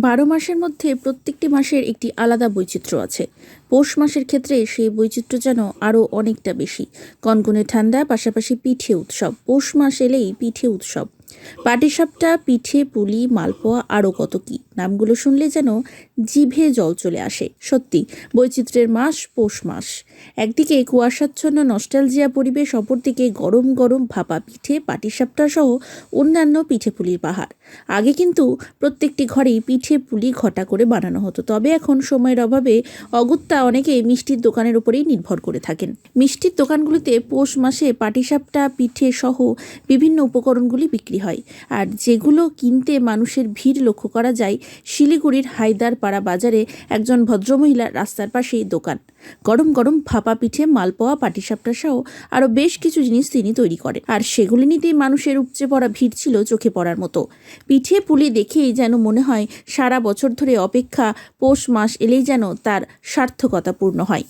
বারো মাসের মধ্যে প্রত্যেকটি মাসের একটি আলাদা বৈচিত্র্য আছে। পৌষ মাসের ক্ষেত্রে সেই বৈচিত্র্য যেন আরও অনেকটা বেশি। কনকনে ঠান্ডা, পাশাপাশি পিঠে উৎসব। পৌষ মাস এলেই পিঠে উৎসব। পাটিসাপটা, পিঠে, পুলি, মালপোয়া আরও কত কি। নামগুলো শুনলে যেন জিভে জল চলে আসে। সত্যি, বৈচিত্র্যের মাস পৌষ মাস। একদিকে কুয়াশাচ্ছন্ন, নস্টালজিয়া পরিবেশ, অপরদিকে গরম গরম ভাপা পিঠে, পাটিসাপটা সহ অন্যান্য পিঠে পুলির পাহাড়। আগে কিন্তু প্রত্যেকটি ঘরেই পিঠে পুলি ঘটা করে বানানো হতো। তবে এখন সময়ের অভাবে অগত্যা অনেকে মিষ্টির দোকানের উপরেই নির্ভর করে থাকেন। মিষ্টির দোকানগুলিতে পৌষ মাসে পাটিসাপটা, পিঠে সহ বিভিন্ন উপকরণগুলি বিক্রি হয়। আর যেগুলো কিনতে মানুষের ভিড় লক্ষ্য করা যায়, শিলিগুড়ির হায়দারপাড়া বাজারে একজন ভদ্রমহিলার রাস্তার পাশেই দোকান। গরম গরম ভাপা পিঠে মালপোয়া, পাটিসাপটা সহ আরও বেশ কিছু জিনিস তিনি তৈরি করেন। আর সেগুলি নিতেই মানুষের উপচে পড়া ভিড় ছিল চোখে পড়ার মতো। পিঠে পুলি দেখেই যেন মনে হয় সারা বছর ধরে অপেক্ষা পৌষ মাস এলেই যেন তার সার্থকতা পূর্ণ হয়।